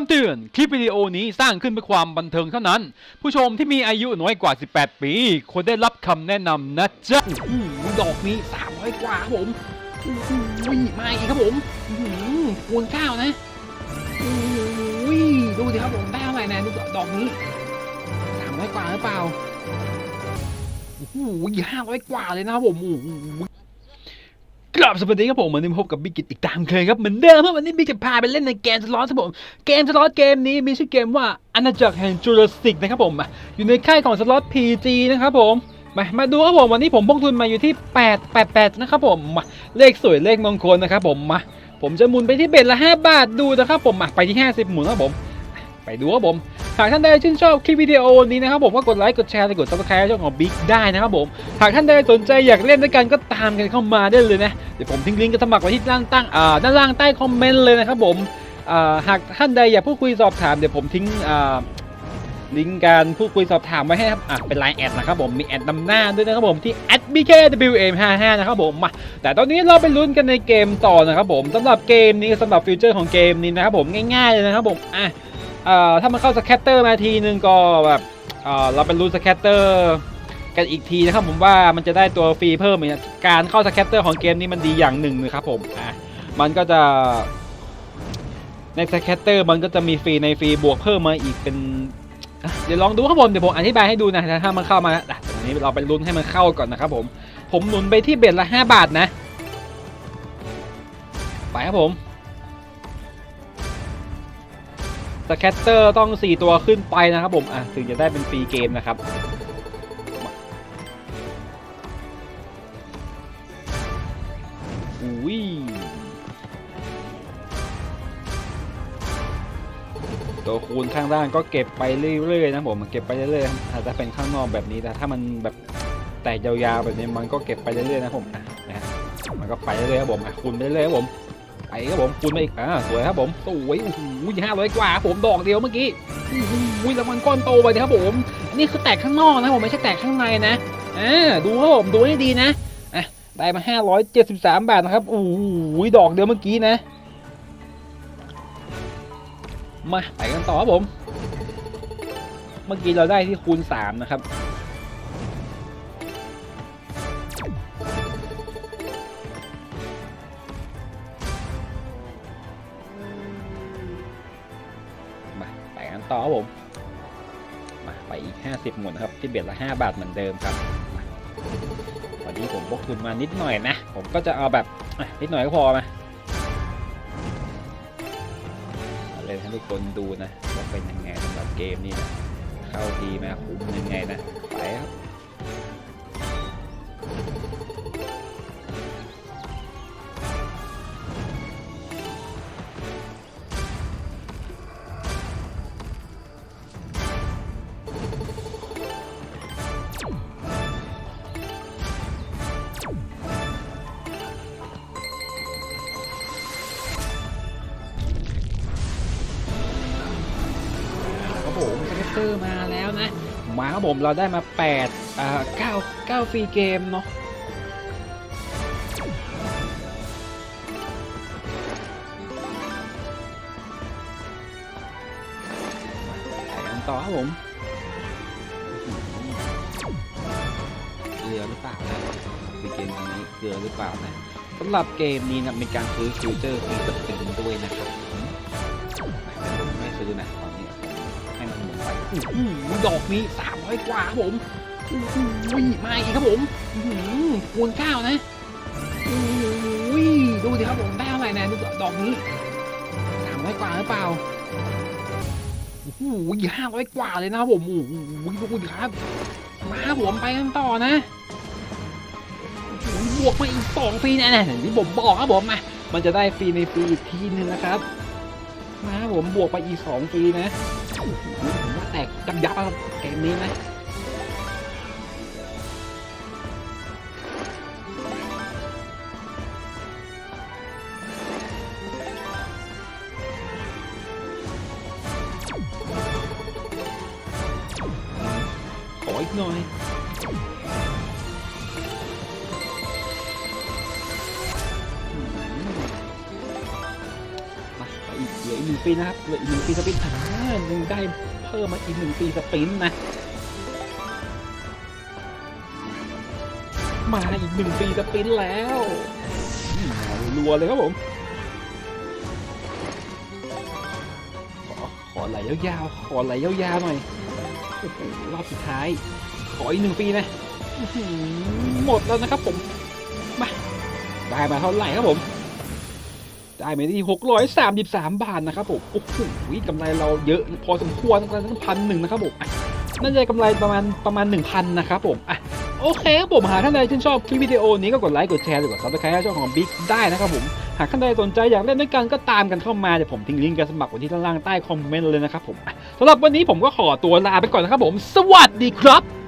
ำเตือน คลิปวิดีโอนี้สร้างขึ้นเพื่อความบันเทิงเท่านั้น ผู้ชมที่มีอายุน้อยกว่า 18 ปี ควรได้รับคำแนะนำนะจ๊ะโอ้โหดอกนี้ 300 กว่าครับผมโอ้โหมาอีกครับผมอื้อหือคูณเก้านะโอ้โหดูดิครับผมได้เท่าไหร่นะดูดอกนี้ 300 กว่าหรือเปล่า โอ้โห500กว่าเลยนะครับผมโอ้โห กลับสวัสดีครับผมวันนี้พบกับบิ๊กกิตอีกตามเคยครับเหมือนเดิมครับวันนี้บิ๊กจะพาไปเล่นในเกมสล็อตครับผมเกมสล็อตเกมนี้มีชื่อเกมว่าอาณาจักรแห่งจูราสสิกนะครับผมอยู่ในค่ายของสล็อต PG นะครับผมมามาดูครับผมวันนี้ผมพกทุนมาอยู่ที่ 888 นะครับผมเลขสวยเลขมงคลนะครับผมมาผมจะหมุนไปที่เบ็ดละ 5 บาทดูนะครับผมมาไปที่ 50 หมุนครับผม ไปดูครับผม หากท่านใดชื่นชอบคลิปวิดีโอนี้นะครับผมก็กดไลค์กดแชร์และกด subscribe ช่องของบิ๊กได้นะครับผม หากท่านใดสนใจอยากเล่นด้วยกันก็ตามกันเข้ามาได้เลยนะ เดี๋ยวผมทิ้งลิงก์การสมัครไว้ที่ด้านตั้งอ่าด้านล่างใต้คอมเมนต์เลยนะครับผมอ่าหากท่านใดอยากพูดคุยสอบถามเดี๋ยวผมทิ้งอ่าลิงก์การพูดคุยสอบถามไว้ให้ครับอะเป็นไลน์แอดนะครับผม มีแอดนำหน้าด้วยนะครับผมที่ @bkwm55 นะครับผมมาแต่ตอนนี้เราไปลุ้นกันในเกมต่อนะครับผมสำหรับเกมนี้สำหรับฟิวเจอร์ของเกมนี้นะครับผมง่ายๆเลยนะครับผมอะ เอ่อถ้ามันเข้าสแคตเตอร์มาทีนึงก็แบบเอ่อเราเป็นรูนสแคตเตอร์กันอีกทีนะครับผมว่ามันจะได้ตัวฟรีเพิ่มอีกนะการเข้าสแคตเตอร์ของเกมนี้มันดีอย่างหนึ่งนะครับผมอะมันก็จะในสแคตเตอร์มันก็จะมีฟรีในฟรีบวกเพิ่มมาอีกเป็นเดี๋ยวลองดูครับผมเดี๋ยวผมอธิบายให้ดูนะถ้ามันเข้ามาอะตอนนี้เราไปลุ้นให้มันเข้าก่อนนะครับผมผมหนุนไปที่เบ็ดละ 5 บาทนะ ไปครับผม สแคตเตอร์ต้อง 4 ตัวขึ้นไปนะครับผมอะถึงจะได้เป็นฟรีเกมนะครับอุ้ยตัวคูณข้างล่างก็เก็บไปเรื่อยๆนะผมเก็บไปเรื่อยๆอาจจะเป็นข้างนอกแบบนี้แต่ถ้ามันแบบแตกยาวๆแบบนี้มันก็เก็บไปเรื่อยๆนะผมนะมันก็ไปเรื่อยๆครับผมคูณไปเรื่อยๆครับผม ไปครับผมคูณมาอีกอ่าสวยครับผมสวยโอ้โหห้าร้อยกว่าผมดอกเดียวเมื่อกี้โอ้โหรางวัลก้อนโตไปเลยครับผมนนี่คือแตกข้างนอกนะผมไม่ใช่แตกข้างในนะอ่าดูครับผมดูให้ดีนะอะได้มาห้าร้อยเจ็ดสิบสามบาทนะครับโอ้โหดอกเดียวเมื่อกี้นะ มาไปกันต่อครับผม เมื่อกี้เราได้ที่คูณสามนะครับ กันต่อครับผมมาไปอีก 50 หมุนครับที่เบียดละ 5 บาทเหมือนเดิมครับวันนี้ผมพกทุนมานิดหน่อยนะ ผมก็จะเอาแบบนิดหน่อยก็พอมาเล่นให้ทุกคนดูนะว่าเป็นยังไงสำหรับเกมนี้นะเข้าดีไหมคุ้มยังไงนะไปครับ ผมสเก็ตเตอร์มาแล้วนะ มาครับผมเราได้มา8อ่า9 9ฟรีเกมเนาะไปกันต่อครับผมเกลือหรือเปล่านะฟรีเกมนี้เกลือหรือเปล่านะสำหรับเกมนี้นะมีการซื้อฟิวเจอร์ฟรีกับเป็นด้วยนะครับผมไม่ซื้อนะตอนนี้ ดอกนี้สามร้อยกว่าครับผมอื้อหือมาอีกครับผมอื้อหือคูณเก้านะโอ้โหดูดิครับผมได้เท่าไหร่นะดูดอกนี้สามร้อยกว่าหรือเปล่าโอ้โหห้าร้อยกว่าเลยนะครับผมโอ้โหดูดิครับ มาผมไปกันต่อนะบวกมาอีกสองฟรีแน่ๆที่ผมบอกครับผมมามันจะได้ฟรีในฟรีอีกทีนึงนะครับ มาครับผมบวกไปอีกสองฟรีนะผมว่าแตกยับยับครับเกมนี้นะขออีกหน่อย ปอีกเหนึ่งปีนะครับเหลืออีกหนึ่งปีสปินต์อ่ายังได้เพิ่มมาอีกหนึ่งปีสปินนะ มาอีกหนึ่งปีสปินแล้วรัวเลยครับผม ขอขอไหลยาวๆขอไหลยาวๆหน่อยรอบสุดท้าย ขออีกหนึ่งปีนะอื้อหือหมดแล้วนะครับผม มา ได้มาเท่าไหร่ครับผม ได้มที่หกร้อยสามสิบสามบาทนะครับผมโอ้โหกำไรเราเยอะพอสมควรกำไรตั้งพันหนึ่งนะครับผมน่าจะกำไรประมาณประมาณหนึ่งพันนะครับผมอะโอเคครับผม หากท่านใดชื่นชอบคลิปวิดีโอนี้ก็กดไลค์ กดแชร์หรือกดซับสไครต์ให้ช่องของบิ๊กได้นะครับผม หากท่านใดสนใจอยากเล่นด้วยกันก็ตามกันเข้ามา เดี๋ยวผมทิ้งลิงก์การสมัครไว้ที่ด้านล่างใต้คอมเมนต์เลยนะครับผมสำหรับวันนี้ผมก็ขอตัวลาไปก่อนนะครับผม สวัสดีครับ